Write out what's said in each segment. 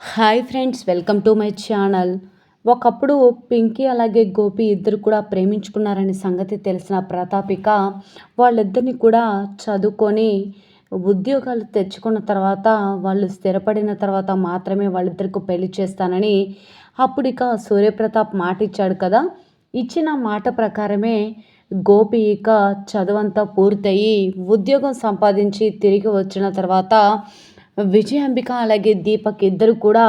Hi friends welcome to my channel. ఒకప్పుడు పింకీ అలాగే గోపి ఇద్దరు కూడా ప్రేమించుకున్నారనే సంగతి తెలిసిన ప్రతాపిక వాళ్ళిద్దరిని కూడా చదువుకొని ఉద్యోగాలు తెచ్చుకున్న తర్వాత వాళ్ళు స్థిరపడిన తర్వాత మాత్రమే వాళ్ళిద్దరికి పెళ్ళి చేస్తానని అప్పుడు ఇక సూర్యప్రతాప్ మాట ఇచ్చాడు కదా. ఇచ్చిన మాట ప్రకారమే గోపి ఇక చదువంతా పూర్తయి ఉద్యోగం సంపాదించి తిరిగి వచ్చిన తర్వాత విజయాంబిక అలాగే దీపక్ ఇద్దరు కూడా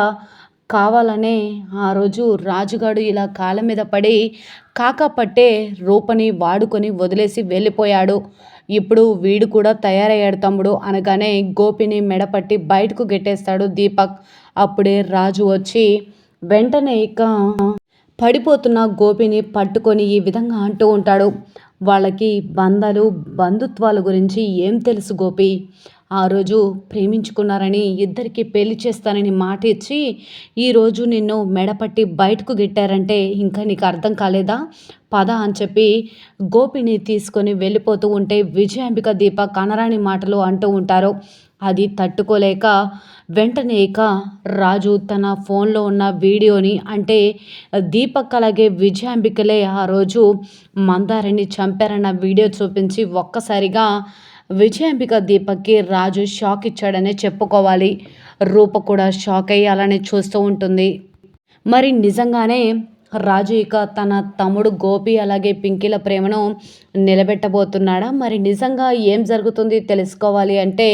కావాలనే ఆ రోజు రాజుగాడు ఇలా కాళ్ళ మీద పడి కాకా పట్టే రూపని వాడుకొని వదిలేసి వెళ్ళిపోయాడు. ఇప్పుడు వీడు కూడా తయారయ్యాడు తమ్ముడు అనగానే గోపిని మెడపట్టి బయటకు గెట్టేస్తాడు దీపక్. అప్పుడే రాజు వచ్చి వెంటనే ఇక పడిపోతున్న గోపిని పట్టుకొని ఈ విధంగా అంటూ ఉంటాడు. వాళ్ళకి బంధాలు బంధుత్వాల గురించి ఏం తెలుసు గోపి? ఆ రోజు ప్రేమించుకున్నారని ఇద్దరికి పెళ్ళి చేస్తానని మాట ఇచ్చి ఈరోజు నిన్ను మెడపట్టి బయటకు గిట్టారంటే ఇంకా నీకు అర్థం కాలేదా? పద అని చెప్పి గోపిని తీసుకొని వెళ్ళిపోతూ ఉంటే విజయాంబిక దీప కనరాని మాటలు అంటూ ఉంటారు. అది తట్టుకోలేక వెంటనే ఇక రాజు తన ఫోన్లో ఉన్న వీడియోని అంటే దీపక్ అలాగే విజయాంబికలే ఆ రోజు మందారిని చంపారన్న వీడియో చూపించి ఒక్కసారిగా విజయాంబిక దీపక్కి రాజు షాక్ ఇచ్చాడనే చెప్పుకోవాలి. రూప కూడా షాక్ అయ్యి అలానే చూస్తూ ఉంటుంది. మరి నిజంగానే రాజు ఇక తన తమ్ముడు గోపి అలాగే పింకీల ప్రేమను నిలబెట్టబోతున్నాడా? మరి నిజంగా ఏం జరుగుతుంది తెలుసుకోవాలి అంటే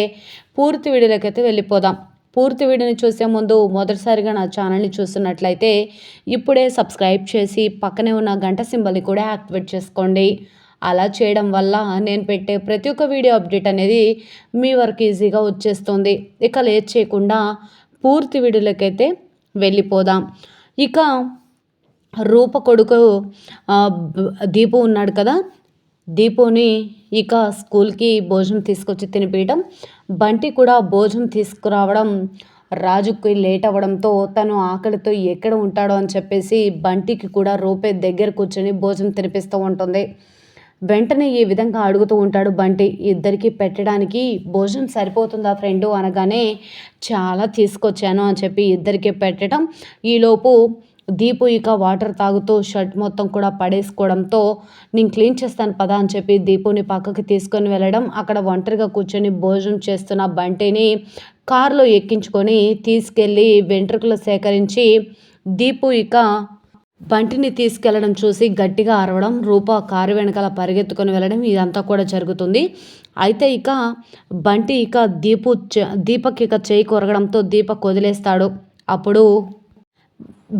పూర్తి వీడియోలకైతే వెళ్ళిపోదాం. పూర్తి వీడియోని చూసే ముందు మొదటిసారిగా నా ఛానల్ని చూస్తున్నట్లయితే ఇప్పుడే సబ్స్క్రైబ్ చేసి పక్కనే ఉన్న గంట సింబల్ని కూడా యాక్టివేట్ చేసుకోండి. అలా చేయడం వల్ల నేను పెట్టే ప్రతి ఒక్క వీడియో అప్డేట్ అనేది మీ వరకు ఈజీగా వచ్చేస్తుంది. ఇక లేట్ చేయకుండా పూర్తి వీడియోలకైతే వెళ్ళిపోదాం. ఇక రూప కొడుకు దీపు ఉన్నాడు కదా? దీపుని ఇక స్కూల్కి భోజనం తీసుకొచ్చి తినిపించడం బంటి కూడా భోజనం తీసుకురావడం రాజుకి లేట్ అవ్వడంతో తను ఆకలితో ఎక్కడ ఉంటాడో అని చెప్పేసి బంటికి కూడా రూపే దగ్గర కూర్చొని భోజనం తినిపిస్తూ ఉంటుంది. వెంటనే ఈ విధంగా అడుగుతూ ఉంటాడు బంటి ఇద్దరికి పెట్టడానికి భోజనం సరిపోతుందా ఫ్రెండు అనగానే చాలా తీసుకొచ్చాను అని చెప్పి ఇద్దరికి పెట్టడం. ఈలోపు దీపు ఇక వాటర్ తాగుతూ షర్ట్ మొత్తం కూడా పడేసుకోవడంతో నేను క్లీన్ చేస్తాను పదా అని చెప్పి దీపుని పక్కకి తీసుకొని వెళ్ళడం. అక్కడ ఒంటరిగా కూర్చొని భోజనం చేస్తున్న బంటిని కారులో ఎక్కించుకొని తీసుకెళ్ళి వెంట్రుకలు సేకరించి దీపు ఇక బంటిని తీసుకెళ్ళడం చూసి గట్టిగా అరవడం రూప కారు వెనకాల పరిగెత్తుకొని వెళ్ళడం ఇదంతా కూడా జరుగుతుంది. అయితే ఇక బంటి ఇక దీపు దీపక్ ఇక చేయి కొరగడంతో దీపక్ వదిలేస్తాడు అప్పుడు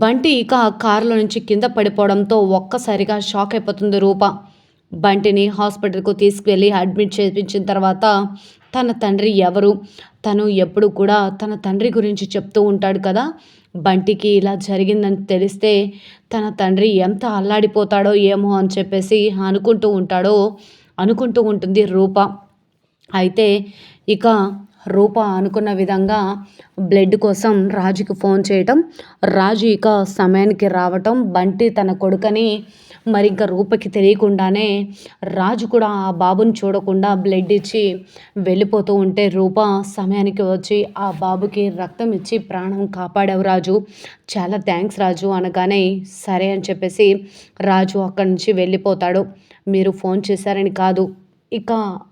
బంటి ఇక కారులో నుంచి కింద పడిపోవడంతో ఒక్కసారిగా షాక్ అయిపోతుంది రూప. బంటిని హాస్పిటల్కు తీసుకువెళ్ళి అడ్మిట్ చేయించిన తర్వాత తన తండ్రి ఎవరు? తను ఎప్పుడు కూడా తన తండ్రి గురించి చెప్తూ ఉంటాడు కదా. బంటికి ఇలా జరిగిందని తెలిస్తే తన తండ్రి ఎంత అల్లాడిపోతాడో ఏమో అని చెప్పేసి అనుకుంటూ ఉంటాడో అనుకుంటూ ఉంటుంది రూప. అయితే ఇక రూప అనుకున్న విధంగా బ్లడ్ కోసం రాజుకి ఫోన్ చేయటం రాజు ఇక సమయానికి రావటం బంటి తన కొడుకని మరి ఇంకా రూపకి తెలియకుండానే రాజు కూడా ఆ బాబుని చూడకుండా బ్లడ్ ఇచ్చి వెళ్ళిపోతూ ఉంటే రూప సమయానికి వచ్చి ఆ బాబుకి రక్తం ఇచ్చి ప్రాణం కాపాడావు రాజు. చాలా థ్యాంక్స్ రాజు అనగానే సరే అని చెప్పేసి రాజు అక్కడి నుంచి వెళ్ళిపోతాడు. మీరు ఫోన్ చేశారని కాదు. ఇక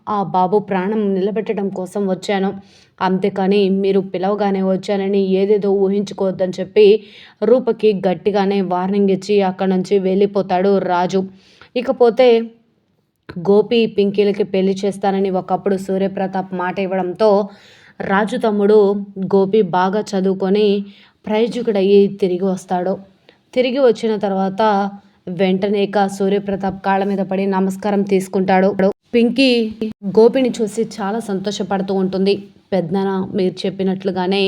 ఆ బాబు ప్రాణం నిలబెట్టడం కోసం వచ్చాను. అంతేకాని మీరు పిలవగానే వచ్చానని ఏదేదో ఊహించుకోవద్దని చెప్పి రూపకి గట్టిగానే వార్నింగ్ ఇచ్చి అక్కడ నుంచి వెళ్ళిపోతాడు రాజు. ఇకపోతే గోపి పింకీలకి పెళ్ళి చేస్తానని ఒకప్పుడు సూర్యప్రతాప్ మాట ఇవ్వడంతో రాజు తమ్ముడు గోపి బాగా చదువుకొని ప్రయోజకుడయ్యి తిరిగి వస్తాడు. తిరిగి వచ్చిన తర్వాత వెంటనే ఇక సూర్యప్రతాప్ కాళ్ళ మీద పడి నమస్కారం తీసుకుంటాడు. పింకీ గోపిని చూసి చాలా సంతోషపడుతూ ఉంటుంది. పెద్దన మీరు చెప్పినట్లుగానే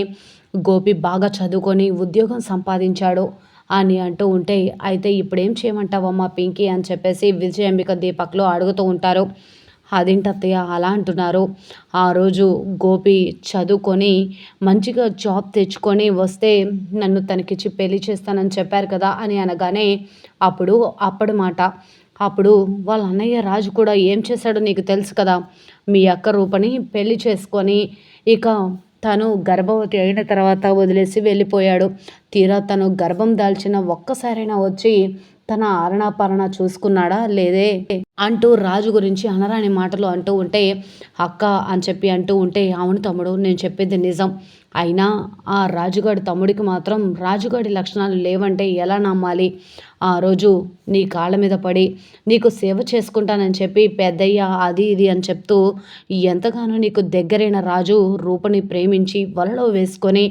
గోపి బాగా చదువుకొని ఉద్యోగం సంపాదించాడు అని అంటూ ఉంటే అయితే ఇప్పుడేం చేయమంటావమ్మా పింకీ? అని చెప్పేసి విజయాంబిక దీపక్లో అడుగుతూ ఉంటారు. అదేంటత్తయ్య అలా అంటున్నారు? ఆ రోజు గోపి చదువుకొని మంచిగా జాబ్ తెచ్చుకొని వస్తే నన్ను తనకిచ్చి పెళ్ళి చేస్తానని చెప్పారు కదా అని అనగానే అప్పుడు అప్పుడు మాట. అప్పుడు వాళ్ళ అన్నయ్య రాజు కూడా ఏం చేశాడో నీకు తెలుసు కదా? మీ అక్క రూపని పెళ్ళి చేసుకొని ఇక తను గర్భవతి అయిన తర్వాత వదిలేసి వెళ్ళిపోయాడు. తీరా తను గర్భం దాల్చిన ఒక్కసారైనా వచ్చి తన ఆరణాపారణ చూసుకున్నాడా లేదే? అంటూ రాజు గురించి అనరాని మాటలు అంటూ ఉంటే అక్క అని చెప్పి అంటూ ఉంటే అవును తమ్ముడు నేను చెప్పేది నిజం. అయినా ఆ రాజుగాడి తమ్ముడికి మాత్రం రాజుగాడి లక్షణాలు లేవంటే ఎలా నమ్మాలి? ఆ రోజు నీ కాళ్ళ మీద పడి నీకు సేవ చేసుకుంటానని చెప్పి పెద్దయ్య అది ఇది అని చెప్తూ ఎంతగానో నీకు దగ్గరైన రాజు రూపని ప్రేమించి వలలో వేసుకొని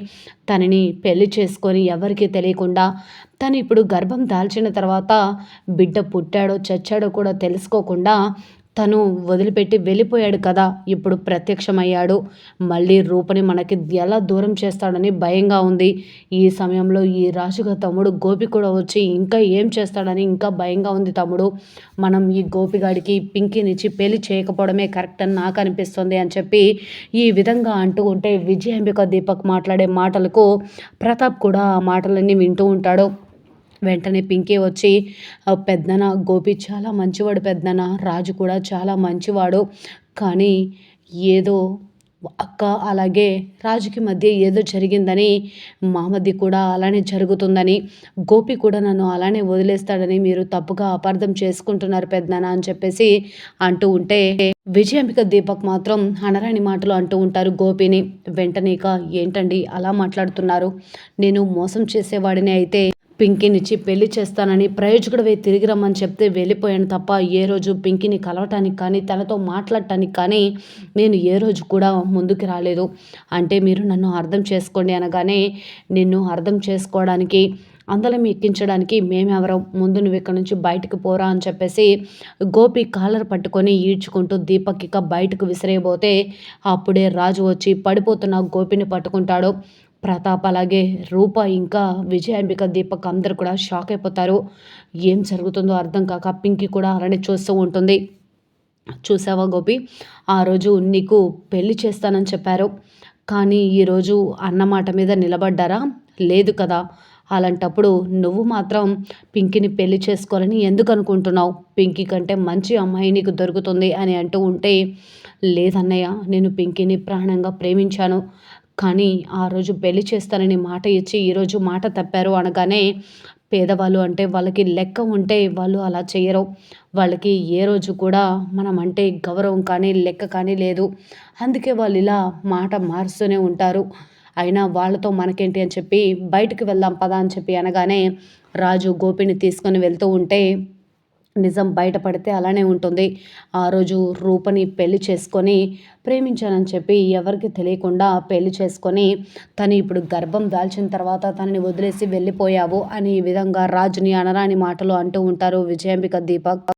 తనని పెళ్ళి చేసుకొని ఎవరికీ తెలియకుండా తను ఇప్పుడు గర్భం దాల్చిన తర్వాత బిడ్డ పుట్టాడో చచ్చాడో కూడా తెలుసుకోకుండా తను వదిలిపెట్టి వెళ్ళిపోయాడు కదా. ఇప్పుడు ప్రత్యక్షమయ్యాడు. మళ్ళీ రూపని మనకి ఎలా దూరం చేస్తాడని భయంగా ఉంది. ఈ సమయంలో ఈ రాజుగా తమ్ముడు గోపి కూడా వచ్చి ఇంకా ఏం చేస్తాడని ఇంకా భయంగా ఉంది తమ్ముడు. మనం ఈ గోపిగాడికి పింకీనిచ్చి పెళ్ళి చేయకపోవడమే కరెక్ట్ అని నాకు అనిపిస్తుంది అని చెప్పి ఈ విధంగా అంటూ ఉంటే విజయాంబిక దీపక్ మాట్లాడే మాటలకు ప్రతాప్ కూడా ఆ మాటలన్నీ వింటూ ఉంటాడు. వెంటనే పింకీ వచ్చి పెద్దన గోపి చాలా మంచివాడు పెద్దన రాజు కూడా చాలా మంచివాడు. కానీ ఏదో అక్క అలాగే రాజుకి మధ్య ఏదో జరిగిందని మామది కూడా అలానే జరుగుతుందని గోపి కూడా నన్ను అలానే వదిలేస్తాడని మీరు తప్పుగా అపార్థం చేసుకుంటున్నారు పెద్దనా అని చెప్పేసి అంటూ ఉంటే విజయాంబిక దీపక్ మాత్రం అనరాని మాటలు అంటూ ఉంటారు గోపిని. వెంటనేక ఏంటండి అలా మాట్లాడుతున్నారు? నేను మోసం చేసేవాడిని అయితే పింకీనిచ్చి పెళ్ళి చేస్తానని ప్రయోజకుడివే తిరిగి రమ్మని చెప్తే వెళ్ళిపోయాను తప్ప ఏ రోజు పింకీని కలవటానికి కానీ తనతో మాట్లాడటానికి కానీ నేను ఏ రోజు కూడా ముందుకు రాలేదు. అంటే మీరు నన్ను అర్థం చేసుకోండి అనగానే నిన్ను అర్థం చేసుకోవడానికి అందలం ఎక్కించడానికి మేమెవరం ముందు నువ్వు ఇక్కడ నుంచి బయటకు పోరా అని చెప్పేసి గోపి కాలర్ పట్టుకొని ఈడ్చుకుంటూ దీపక్ ఇక బయటకు విసిరేయబోతే అప్పుడే రాజు వచ్చి పడిపోతున్న గోపిని పట్టుకుంటాడు. ప్రతాప్ అలాగే రూప ఇంకా విజయాంబిక దీపక్ అందరు కూడా షాక్ అయిపోతారు. ఏం జరుగుతుందో అర్థం కాక పింకి కూడా అలానే చూస్తూ ఉంటుంది. చూసావా గోపి? ఆ రోజు నీకు పెళ్ళి చేస్తానని చెప్పారు. కానీ ఈరోజు అన్నమాట మీద నిలబడ్డారా? లేదు కదా. అలాంటప్పుడు నువ్వు మాత్రం పింకీని పెళ్ళి చేసుకోవాలని ఎందుకు అనుకుంటున్నావు? పింకీ కంటే మంచి అమ్మాయి నీకు దొరుకుతుంది అని అంటూ ఉంటే లేదన్నయ్య నేను పింకీని ప్రాణంగా ప్రేమించాను. కానీ ఆ రోజు పెళ్ళి చేస్తానని మాట ఇచ్చి ఈరోజు మాట తప్పారు అనగానే పేదవాళ్ళు అంటే వాళ్ళకి లెక్క ఉంటే వాళ్ళు అలా చేయరు. వాళ్ళకి ఏ రోజు కూడా మనం అంటే గౌరవం కానీ లెక్క కానీ లేదు. అందుకే వాళ్ళు ఇలా మాట మారుస్తూనే ఉంటారు. అయినా వాళ్ళతో మనకేంటి అని చెప్పి బయటకు వెళ్దాం పదా అని చెప్పి అనగానే రాజు గోపిని తీసుకొని వెళ్తూ ఉంటే నిజం బయటపడితే అలానే ఉంటుంది. ఆ రోజు రూపని పెళ్ళి చేసుకొని ప్రేమించానని చెప్పి ఎవరికి తెలియకుండా పెళ్ళి చేసుకొని తను ఇప్పుడు గర్భం దాల్చిన తర్వాత తనని వదిలేసి వెళ్ళిపోయావు అని ఈ విధంగా రాజుని అనరాని మాటలు అంటూ ఉంటారు విజయాంబిక దీపక్.